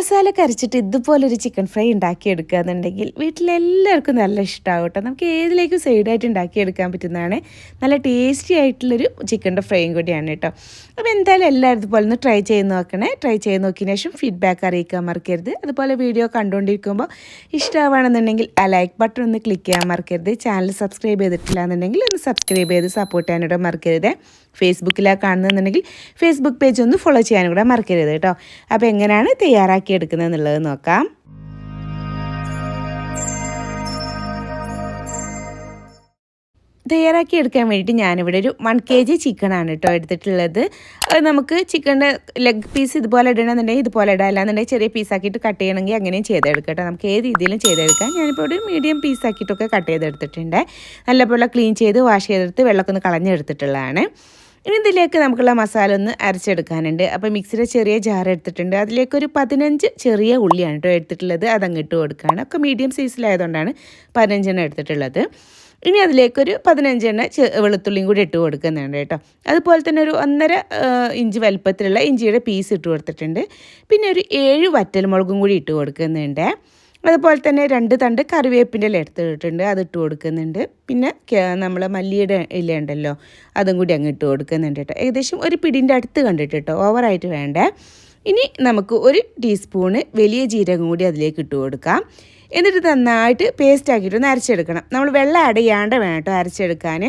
മസാല കരച്ചിട്ട് ഇതുപോലൊരു chicken fry ഉണ്ടാക്കിയെടുക്കുക എന്നുണ്ടെങ്കിൽ വീട്ടിലെല്ലാവർക്കും നല്ല ഇഷ്ടമാവും കേട്ടോ നമുക്ക് ഏതിലേക്കും സൈഡായിട്ട് ഉണ്ടാക്കിയെടുക്കാൻ പറ്റുന്നതാണ്. നല്ല ടേസ്റ്റി ആയിട്ടുള്ളൊരു ചിക്കന്റെ ഫ്രൈയും കൂടിയാണ് കേട്ടോ അപ്പോൾ എന്തായാലും എല്ലാവരും ഇതുപോലെ ഒന്ന് ട്രൈ ചെയ്ത് നോക്കണേ. ട്രൈ ചെയ്ത് നോക്കിയതിന് ശേഷം ഫീഡ്ബാക്ക് അറിയിക്കാൻ മറക്കരുത്. അതുപോലെ വീഡിയോ കണ്ടുകൊണ്ടിരിക്കുമ്പോൾ ഇഷ്ടമാണെന്നുണ്ടെങ്കിൽ ആ ലൈക്ക് ബട്ടൺ ഒന്ന് ക്ലിക്ക് ചെയ്യാൻ മറക്കരുത്. ചാനൽ സബ്സ്ക്രൈബ് ചെയ്തിട്ടില്ല എന്നുണ്ടെങ്കിൽ ഒന്ന് സബ്സ്ക്രൈബ് ചെയ്ത് സപ്പോർട്ട് ചെയ്യാനോട് മറക്കരുത്. ഫേസ്ബുക്കിലാണ് കാണുന്നുണ്ടെങ്കിൽ ഫേസ്ബുക്ക് പേജ് ഒന്ന് ഫോളോ ചെയ്യാനും കൂടെ മറക്കരുത് കേട്ടോ അപ്പോൾ എങ്ങനെയാണ് തയ്യാറാക്കി എടുക്കുന്നത് എന്നുള്ളത് നോക്കാം. തയ്യാറാക്കി എടുക്കാൻ വേണ്ടിയിട്ട് ഞാനിവിടെ ഒരു വൺ കെ ജി ചിക്കനാണ് കേട്ടോ എടുത്തിട്ടുള്ളത്. നമുക്ക് ചിക്കന്റെ ലെഗ് പീസ് ഇതുപോലെ ഇടണമെന്നുണ്ടെങ്കിൽ ഇതുപോലെ ഇടാം. അല്ലാന്നുണ്ടെങ്കിൽ ചെറിയ പീസാക്കിയിട്ട് കട്ട് ചെയ്യണമെങ്കിൽ അങ്ങനെയും ചെയ്തെടുക്കാം കേട്ടോ നമുക്ക് ഏത് രീതിയിലും ചെയ്തെടുക്കാം. ഞാനിപ്പോൾ ഒരു മീഡിയം പീസാക്കിയിട്ടൊക്കെ കട്ട് ചെയ്തെടുത്തിട്ടുണ്ട്. നല്ലപോലെ ക്ലീൻ ചെയ്ത് വാഷ് ചെയ്തെടുത്ത് വെള്ളമൊക്കെ ഒന്ന് കളഞ്ഞെടുത്തിട്ടുള്ളതാണ്. ഇനി ഇതിലേക്ക് നമുക്കുള്ള മസാല ഒന്ന് അരച്ചെടുക്കാനുണ്ട്. അപ്പോൾ മിക്സിയുടെ ചെറിയ ജാർ എടുത്തിട്ടുണ്ട്. അതിലേക്ക് ഒരു പതിനഞ്ച് ചെറിയ ഉള്ളിയാണ് കേട്ടോ എടുത്തിട്ടുള്ളത്. അതങ്ങ് ഇട്ട് കൊടുക്കുകയാണ്. ഒക്കെ മീഡിയം സൈസിലായതുകൊണ്ടാണ് പതിനഞ്ചെണ്ണം എടുത്തിട്ടുള്ളത്. ഇനി അതിലേക്കൊരു പതിനഞ്ചെണ്ണ വെളുത്തുള്ളിയും കൂടി ഇട്ട് കൊടുക്കുന്നുണ്ട് കേട്ടോ. അതുപോലെ തന്നെ ഒരു ഒന്നര ഇഞ്ച് വലുപ്പത്തിലുള്ള ഇഞ്ചിയുടെ പീസ് ഇട്ട് കൊടുത്തിട്ടുണ്ട്. പിന്നെ ഒരു ഏഴ് വറ്റൽമുളകും കൂടി ഇട്ട് കൊടുക്കുന്നുണ്ട്. അതുപോലെ തന്നെ രണ്ട് തണ്ട് കറിവേപ്പിന്റെ ഇല എടുത്തിട്ടുണ്ട് അത് ഇട്ട് കൊടുക്കുന്നുണ്ട്. പിന്നെ നമ്മൾ മല്ലിയുടെ ഇല ഉണ്ടല്ലോ അതും കൂടി അങ്ങ് ഇട്ട് കൊടുക്കുന്നുണ്ട് കേട്ടോ. ഏകദേശം ഒരു പിടിന്റെ അടുത്ത് കണ്ടിട്ട് കേട്ടോ ഓവറായിട്ട് വേണ്ട. ഇനി നമുക്ക് ഒരു ടീസ്പൂണ് വലിയ ജീരകം കൂടി അതിലേക്ക് ഇട്ട് കൊടുക്കാം. എന്നിട്ട് നന്നായിട്ട് പേസ്റ്റ് ആക്കിയിട്ട് അരച്ചെടുക്കണം. നമ്മൾ വെള്ളം ആഡ് ചെയ്യാണ്ട് വേണം കേട്ടോ അരച്ചെടുക്കാൻ.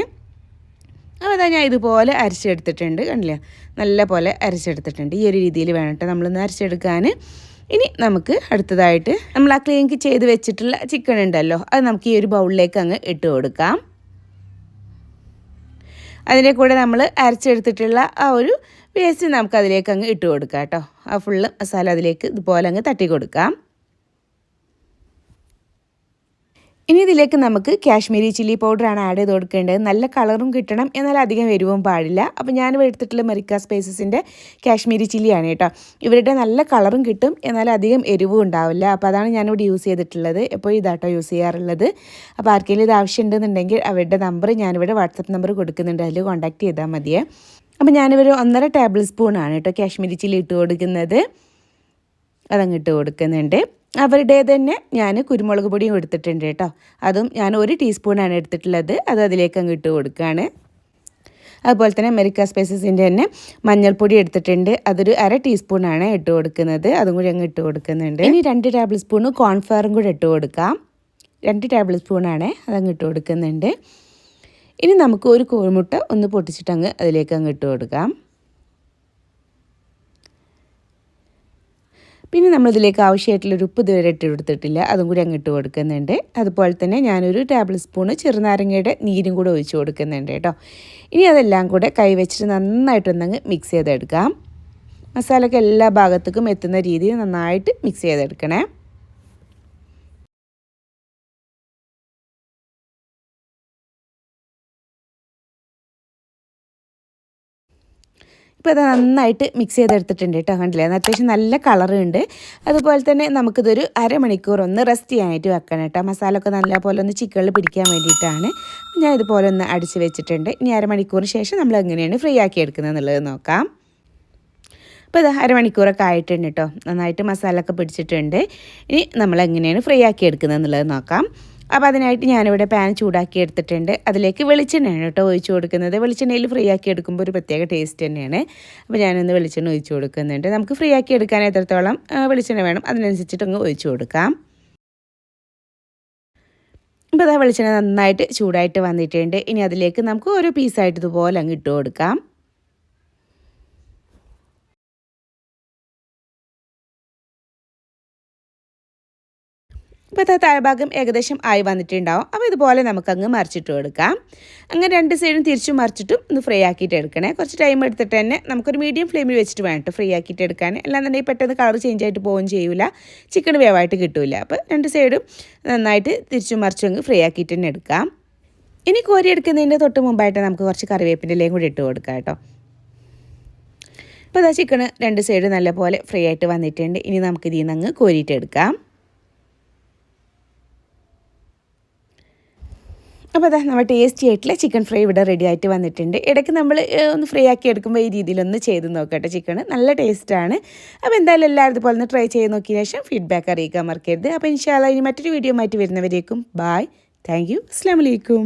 അപ്പോൾ അതാ ഞാൻ ഇതുപോലെ അരച്ചെടുത്തിട്ടുണ്ട് കണ്ടില്ലേ? നല്ല പോലെ അരച്ചെടുത്തിട്ടുണ്ട്. ഈ ഒരു രീതിയിൽ വേണം കേട്ടോ നമ്മളൊന്ന് അരച്ചെടുക്കാൻ. ഇനി നമുക്ക് അടുത്തതായിട്ട് നമ്മൾ ആ ക്ലീൻക്ക് ചെയ്ത് വെച്ചിട്ടുള്ള ചിക്കൻ ഉണ്ടല്ലോ. അത് നമുക്ക് ഈ ഒരു ബൗളിലേക്ക് അങ്ങ് ഇട്ട് കൊടുക്കാം. അതിന്റെ കൂടെ നമ്മൾ അരച്ചെടുത്തിട്ടുള്ള ആ ഒരു വേസ്റ്റ് നമുക്ക് അതിലേക്ക് അങ്ങ് ഇട്ട് കൊടുക്കാം കേട്ടോ. ആ ഫുള്ള് മസാല അതിലേക്ക് ഇതുപോലെ അങ്ങ് തട്ടി കൊടുക്കാം. ഇനി ഇതിലേക്ക് നമുക്ക് കാശ്മീരി ചില്ലി പൗഡറാണ് ആഡ് ചെയ്ത് കൊടുക്കേണ്ടത്. നല്ല കളറും കിട്ടണം എന്നാൽ അധികം എരിവും പാടില്ല. അപ്പോൾ ഞാൻ എടുത്തിട്ടുള്ള മെറിക്ക സ്പേസസിന്റെ കാശ്മീരി ചില്ലിയാണ് കേട്ടോ. ഇവരുടെ നല്ല കളറും കിട്ടും എന്നാൽ അധികം എരിവും ഉണ്ടാവില്ല. അപ്പോൾ അതാണ് ഞാനിവിടെ യൂസ് ചെയ്തിട്ടുള്ളത്. എപ്പോൾ ഇതാട്ടോ യൂസ് ചെയ്യാറുള്ളത്. അപ്പോൾ ആർക്കെങ്കിലും ഇത് ആവശ്യമുണ്ടെന്നുണ്ടെങ്കിൽ അവരുടെ നമ്പർ ഞാനിവിടെ വാട്സപ്പ് നമ്പർ കൊടുക്കുന്നുണ്ട്. അതിൽ കോൺടാക്ട് ചെയ്താൽ മതിയേ. അപ്പോൾ ഞാനിവർ ഒന്നര ടേബിൾ സ്പൂണാണ് കേട്ടോ കാശ്മീരി ചില്ലി ഇട്ട് കൊടുക്കുന്നത്. അതങ്ങ് ഇട്ട് കൊടുക്കുന്നുണ്ട്. അവരുടെ തന്നെ ഞാൻ കുരുമുളക് പൊടിയും എടുത്തിട്ടുണ്ട് കേട്ടോ. അതും ഞാൻ ഒരു ടീസ്പൂണാണ് എടുത്തിട്ടുള്ളത്. അത് അതിലേക്ക് അങ്ങ് ഇട്ട് കൊടുക്കുകയാണ്. അതുപോലെ തന്നെ അമേരിക്ക സ്പൈസസിന്റെ തന്നെ മഞ്ഞൾപ്പൊടി എടുത്തിട്ടുണ്ട്. അതൊരു അര ടീസ്പൂണാണ് ഇട്ട് കൊടുക്കുന്നത്. അതും കൂടി അങ്ങ് ഇട്ട് കൊടുക്കുന്നുണ്ട്. ഇനി രണ്ട് ടേബിൾ സ്പൂണ് കോൺഫ്ലവറും കൂടി ഇട്ട് കൊടുക്കാം. രണ്ട് ടേബിൾ സ്പൂണാണ് അതങ്ങ് ഇട്ട് കൊടുക്കുന്നുണ്ട്. ഇനി നമുക്ക് ഒരു കോഴിമുട്ട ഒന്ന് പൊട്ടിച്ചിട്ട് അങ്ങ് അതിലേക്ക് അങ്ങ് ഇട്ട് കൊടുക്കാം. പിന്നെ നമ്മളിതിലേക്ക് ആവശ്യമായിട്ടുള്ളൊരു ഉപ്പ് ഇതുവരെ ഇട്ട് കൊടുത്തിട്ടില്ല. അതും കൂടി അങ്ങ് ഇട്ട് കൊടുക്കുന്നുണ്ട്. അതുപോലെ തന്നെ ഞാനൊരു ടേബിൾ സ്പൂണ് ചെറുനാരങ്ങയുടെ നീരും കൂടെ ഒഴിച്ച് കൊടുക്കുന്നുണ്ട് കേട്ടോ. ഇനി അതെല്ലാം കൂടെ കൈ വെച്ചിട്ട് നന്നായിട്ടൊന്നങ്ങ് മിക്സ് ചെയ്തെടുക്കാം. മസാലയ്ക്ക് എല്ലാ ഭാഗത്തേക്കും എത്തുന്ന രീതിയിൽ നന്നായിട്ട് മിക്സ് ചെയ്തെടുക്കണേ. ഇപ്പോൾ ഇത് നന്നായിട്ട് മിക്സ് ചെയ്തെടുത്തിട്ടുണ്ട് കേട്ടോ കണ്ടില്ലേ? അത്യാവശ്യം നല്ല കളറുണ്ട് അതുപോലെ തന്നെ നമുക്കിതൊരു അരമണിക്കൂർ ഒന്ന് റെസ്റ്റ് ചെയ്യാനായിട്ട് വെക്കണം കേട്ടോ. മസാല ഒക്കെ നല്ല പോലെ ഒന്ന് ചിക്കനിൽ പിടിക്കാൻ വേണ്ടിയിട്ടാണ്. ഞാൻ ഇതുപോലെ ഒന്ന് അടിച്ച് വെച്ചിട്ടുണ്ട്. ഇനി അരമണിക്കൂറിന് ശേഷം നമ്മൾ എങ്ങനെയാണ് ഫ്രീ ആക്കി എടുക്കുന്നത് എന്നുള്ളത് നോക്കാം. അപ്പോൾ ഇത് അരമണിക്കൂറൊക്കെ ആയിട്ടുണ്ട് കേട്ടോ. നന്നായിട്ട് മസാല ഒക്കെ പിടിച്ചിട്ടുണ്ട്. ഇനി നമ്മൾ എങ്ങനെയാണ് ഫ്രീ ആക്കി എടുക്കുന്നത് എന്നുള്ളത് നോക്കാം. അപ്പോൾ അതിനായിട്ട് ഞാനിവിടെ പാൻ ചൂടാക്കി എടുത്തിട്ടുണ്ട്. അതിലേക്ക് വെളിച്ചെണ്ണയാണ് കേട്ടോ ഒഴിച്ചു കൊടുക്കുന്നത്. വെളിച്ചെണ്ണയിൽ ഫ്രീ ആക്കി എടുക്കുമ്പോൾ ഒരു പ്രത്യേക ടേസ്റ്റ് തന്നെയാണ്. അപ്പോൾ ഞാനൊന്ന് വെളിച്ചെണ്ണ ഒഴിച്ചു കൊടുക്കുന്നുണ്ട്. നമുക്ക് ഫ്രീ ആക്കി എടുക്കാൻ എത്രത്തോളം വെളിച്ചെണ്ണ വേണം അതിനനുസരിച്ചിട്ട് അങ്ങ് ഒഴിച്ചു കൊടുക്കാം. ഇപ്പോൾ അതാ വെളിച്ചെണ്ണ നന്നായിട്ട് ചൂടായിട്ട് വന്നിട്ടുണ്ട്. ഇനി അതിലേക്ക് നമുക്ക് ഓരോ പീസായിട്ട് ഇതുപോലെ അങ്ങ് ഇട്ട് കൊടുക്കാം. ഇപ്പോൾ താഴ്ഭാഗം ഏകദേശം ആയി വന്നിട്ടുണ്ടാവും. അപ്പോൾ ഇതുപോലെ നമുക്കങ്ങ് മറിച്ചിട്ട് എടുക്കാം. അങ്ങനെ രണ്ട് സൈഡും തിരിച്ചും മറിച്ചിട്ടും ഒന്ന് ഫ്രൈ ആക്കിയിട്ട് എടുക്കണേ. കുറച്ച് ടൈം എടുത്തിട്ട് തന്നെ നമുക്കൊരു മീഡിയം ഫ്ലെയിമിൽ വെച്ചിട്ട് വേണം ഫ്രൈ ആക്കിയിട്ട് എടുക്കാൻ. അല്ലാന്നുണ്ടെങ്കിൽ പെട്ടെന്ന് കളർ ചേഞ്ച് ആയിട്ട് പോവുകയും ചെയ്യില്ല ചിക്കൻ വേവായിട്ട് കിട്ടില്ല അപ്പോൾ രണ്ട് സൈഡും നന്നായിട്ട് തിരിച്ചും മറിച്ചും അങ്ങ് ഫ്രൈ ആക്കിയിട്ട് തന്നെ എടുക്കാം. ഇനി കോരി എടുക്കുന്നതിന്റെ തൊട്ട് മുമ്പായിട്ട് നമുക്ക് കുറച്ച് കറിവേപ്പിന്റെ ഇലയും കൂടി ഇട്ട് കൊടുക്കാം കേട്ടോ ഇപ്പോൾ അതാ ചിക്കൻ രണ്ട് സൈഡ് നല്ലപോലെ ഫ്രൈ ആയിട്ട് വന്നിട്ടുണ്ട്. ഇനി നമുക്ക് ഇതിൽ നിന്ന് അങ്ങ് കോരിയിട്ട് എടുക്കാം. അപ്പോൾ അതാ നമ്മൾ ടേസ്റ്റി ആയിട്ടുള്ള ചിക്കൻ ഫ്രൈ ഇവിടെ റെഡി ആയിട്ട് വന്നിട്ടുണ്ട്. ഇടയ്ക്ക് നമ്മൾ ഒന്ന് ഫ്രൈ ആക്കി എടുക്കുമ്പോൾ ഈ രീതിയിലൊന്ന് ചെയ്ത് നോക്കട്ടെ ചിക്കൻ നല്ല ടേസ്റ്റാണ് അപ്പോൾ എന്തായാലും എല്ലാവരും ഇതുപോലെ ഒന്ന് ട്രൈ ചെയ്ത് നോക്കിയ ശേഷം ഫീഡ്ബാക്ക് അറിയിക്കാൻ മറക്കരുത്. അപ്പോൾ ഇൻഷാല്ല ഇനി മറ്റൊരു വീഡിയോ മാറ്റി വരുന്നവരേക്കും ബായ് താങ്ക് യു അസ്സാം വലൈക്കും